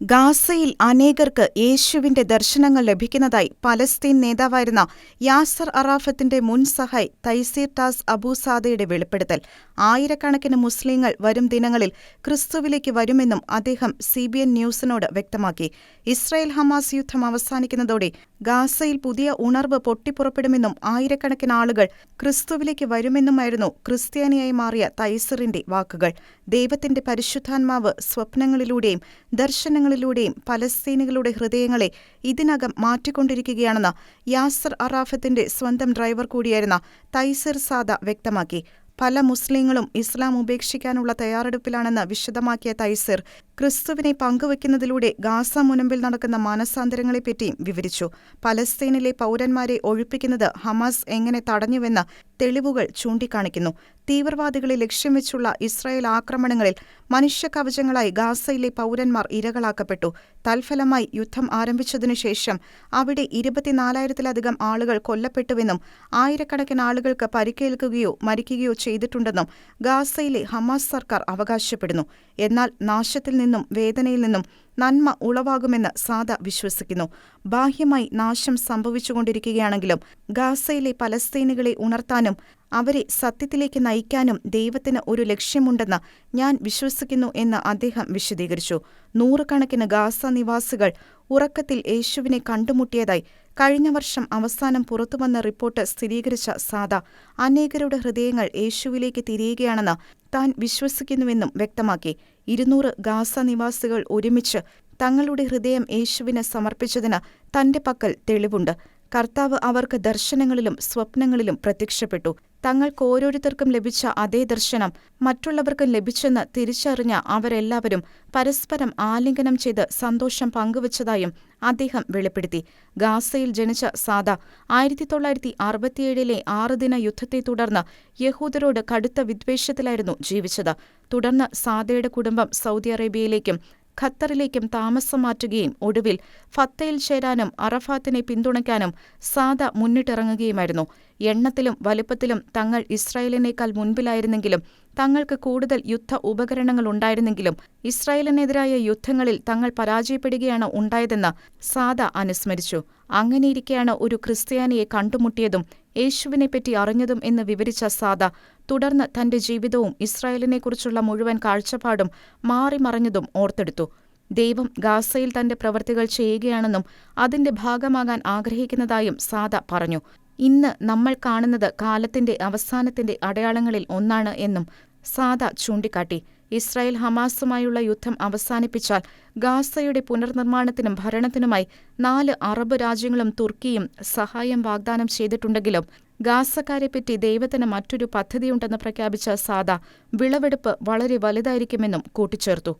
ഗാസയിൽ അനേകർക്ക് യേശുവിന്റെ ദർശനങ്ങൾ ലഭിക്കുന്നതായി പലസ്തീൻ നേതാവായിരുന്ന യാസർ അറാഫത്തിന്റെ മുൻ സഹായ് തൈസീർ ടാസ് അബൂസാദയുടെ വെളിപ്പെടുത്തൽ. ആയിരക്കണക്കിന് മുസ്ലിങ്ങൾ വരും ദിനങ്ങളിൽ ക്രിസ്തുവിലേക്ക് വരുമെന്നും അദ്ദേഹം സി ബി എൻ ന്യൂസിനോട് വ്യക്തമാക്കി. ഇസ്രായേൽ ഹമാസ് യുദ്ധം അവസാനിക്കുന്നതോടെ ഗാസയിൽ പുതിയ ഉണർവ് പൊട്ടിപ്പുറപ്പെടുമെന്നും ആയിരക്കണക്കിന് ആളുകൾ ക്രിസ്തുവിലേക്ക് വരുമെന്നുമായിരുന്നു ക്രിസ്ത്യാനിയായി മാറിയ തൈസറിന്റെ വാക്കുകൾ. ദൈവത്തിന്റെ പരിശുദ്ധാത്മാവ് സ്വപ്നങ്ങളിലൂടെയും ദർശനങ്ങളിലൂടെയും പലസ്തീനികളുടെ ഹൃദയങ്ങളെ ഇതിനകം മാറ്റിക്കൊണ്ടിരിക്കുകയാണെന്ന് യാസർ അറാഫത്തിന്റെ സ്വന്തം ഡ്രൈവർ കൂടിയായിരുന്ന തൈസർ സാദ വ്യക്തമാക്കി. പല മുസ്ലിങ്ങളും ഇസ്ലാം ഉപേക്ഷിക്കാനുള്ള തയ്യാറെടുപ്പിലാണെന്ന് വിശദമാക്കിയ തൈസിർ ക്രിസ്തുവിനെ പങ്കുവയ്ക്കുന്നതിലൂടെ ഗാസ മുനമ്പിൽ നടക്കുന്ന മാനസാന്തരങ്ങളെപ്പറ്റിയും വിവരിച്ചു. പലസ്തീനിലെ പൗരന്മാരെ ഒഴിപ്പിക്കുന്നത് ഹമാസ് എങ്ങനെ തടഞ്ഞുവെന്ന് തെളിവുകൾ ചൂണ്ടിക്കാണിക്കുന്നു. തീവ്രവാദികളെ ലക്ഷ്യം വെച്ചുള്ള ഇസ്രായേൽ ആക്രമണങ്ങളിൽ മനുഷ്യകവചങ്ങളായി ഗാസയിലെ പൗരന്മാർ ഇരകളാക്കപ്പെട്ടു. തൽഫലമായി യുദ്ധം ആരംഭിച്ചതിനുശേഷം അവിടെ ഇരുപത്തിനാലായിരത്തിലധികം ആളുകൾ കൊല്ലപ്പെട്ടുവെന്നും ആയിരക്കണക്കിന് ആളുകൾക്ക് പരിക്കേൽക്കുകയോ മരിക്കുകയോ ചെയ്തിട്ടുണ്ടെന്നും ഗാസയിലെ ഹമാസ് സർക്കാർ അവകാശപ്പെടുന്നു. എന്നാൽ നാശത്തിൽ നിന്നും വേദനയിൽ നിന്നും നന്മ ഉളവാകുമെന്ന് സാദ വിശ്വസിക്കുന്നു. ബാഹ്യമായി നാശം സംഭവിച്ചുകൊണ്ടിരിക്കുകയാണെങ്കിലും ഗാസയിലെ പലസ്തീനുകളെ ഉണർത്താനും അവരെ സത്യത്തിലേക്ക് നയിക്കാനും ദൈവത്തിന് ഒരു ലക്ഷ്യമുണ്ടെന്ന് ഞാൻ വിശ്വസിക്കുന്നു എന്ന് അദ്ദേഹം വിശദീകരിച്ചു. നൂറുകണക്കിന് ഗാസ നിവാസികൾ ഉറക്കത്തിൽ യേശുവിനെ കണ്ടുമുട്ടിയതായി കഴിഞ്ഞ വർഷം അവസാനം പുറത്തുവന്ന റിപ്പോർട്ട് സ്ഥിരീകരിച്ച സാദ അനേകരുടെ ഹൃദയങ്ങൾ യേശുവിലേക്ക് തിരിയുകയാണെന്ന് താൻ വിശ്വസിക്കുന്നുവെന്നും വ്യക്തമാക്കി. ഇരുന്നൂറ് ഗാസ നിവാസികൾ ഒരുമിച്ച് തങ്ങളുടെ ഹൃദയം യേശുവിന് സമർപ്പിച്ചതിന് തന്റെ പക്കൽ തെളിവുണ്ട്. കർത്താവ് അവർക്ക് ദർശനങ്ങളിലും സ്വപ്നങ്ങളിലും പ്രത്യക്ഷപ്പെട്ടു. തങ്ങൾക്ക് ഓരോരുത്തർക്കും ലഭിച്ച അതേ ദർശനം മറ്റുള്ളവർക്കും ലഭിച്ചെന്ന് തിരിച്ചറിഞ്ഞ അവരെല്ലാവരും പരസ്പരം ആലിംഗനം ചെയ്ത് സന്തോഷം പങ്കുവച്ചതായും അദ്ദേഹം വെളിപ്പെടുത്തി. ഗാസയിൽ ജനിച്ച സാദ ആയിരത്തി തൊള്ളായിരത്തി അറുപത്തിയേഴിലെ ആറുദിന യുദ്ധത്തെ തുടർന്ന് യഹൂദരോട് കടുത്ത വിദ്വേഷത്തിലായിരുന്നു ജീവിച്ചത്. തുടർന്ന് സാദയുടെ കുടുംബം സൗദി അറേബ്യയിലേക്കും ഖത്തറിലേക്കും താമസം മാറ്റുകയും ഒടുവിൽ ഫത്തയിൽ ചേരാനും അറഫാത്തിനെ പിന്തുണയ്ക്കാനും സാദ മുന്നിട്ടിറങ്ങുകയുമായിരുന്നു. എണ്ണത്തിലും വലുപ്പത്തിലും തങ്ങൾ ഇസ്രായേലിനേക്കാൾ മുൻപിലായിരുന്നെങ്കിലും തങ്ങൾക്ക് കൂടുതൽ യുദ്ധ ഉപകരണങ്ങൾ ഉണ്ടായിരുന്നെങ്കിലും ഇസ്രായേലിനെതിരായ യുദ്ധങ്ങളിൽ തങ്ങൾ പരാജയപ്പെടുകയാണ് ഉണ്ടായതെന്ന് സാദ അനുസ്മരിച്ചു. അങ്ങനെയിരിക്കെയാണ് ഒരു ക്രിസ്ത്യാനിയെ കണ്ടുമുട്ടിയതും യേശുവിനെപ്പറ്റി അറിഞ്ഞതും എന്ന് വിവരിച്ച സാദ തുടർന്ന് തന്റെ ജീവിതവും ഇസ്രായേലിനെക്കുറിച്ചുള്ള മുഴുവൻ കാഴ്ചപ്പാടും മാറിമറിഞ്ഞതും ഓർത്തെടുത്തു. ദൈവം ഗാസയിൽ തന്റെ പ്രവൃത്തികൾ ചെയ്യുകയാണെന്നും അതിന്റെ ഭാഗമാകാൻ ആഗ്രഹിക്കുന്നതായും സാദ പറഞ്ഞു. ഇന്ന് നമ്മൾ കാണുന്നത് കാലത്തിന്റെ അവസാനത്തിന്റെ അടയാളങ്ങളിൽ ഒന്നാണ് എന്നും സാദ ചൂണ്ടിക്കാട്ടി. ഇസ്രായേൽ ഹമാസുമായുള്ള യുദ്ധം അവസാനിപ്പിച്ചാൽ ഗാസയുടെ പുനർനിർമ്മാണത്തിനും ഭരണത്തിനുമായി നാല് അറബ് രാജ്യങ്ങളും തുർക്കിയും സഹായം വാഗ്ദാനം ചെയ്തിട്ടുണ്ടെങ്കിലും ഗാസക്കാരെപ്പറ്റി ദൈവത്തിന് മറ്റൊരു പദ്ധതിയുണ്ടെന്ന് പ്രഖ്യാപിച്ച സാദ വിളവെടുപ്പ് വളരെ വലുതായിരിക്കുമെന്നും കൂട്ടിച്ചേർത്തു.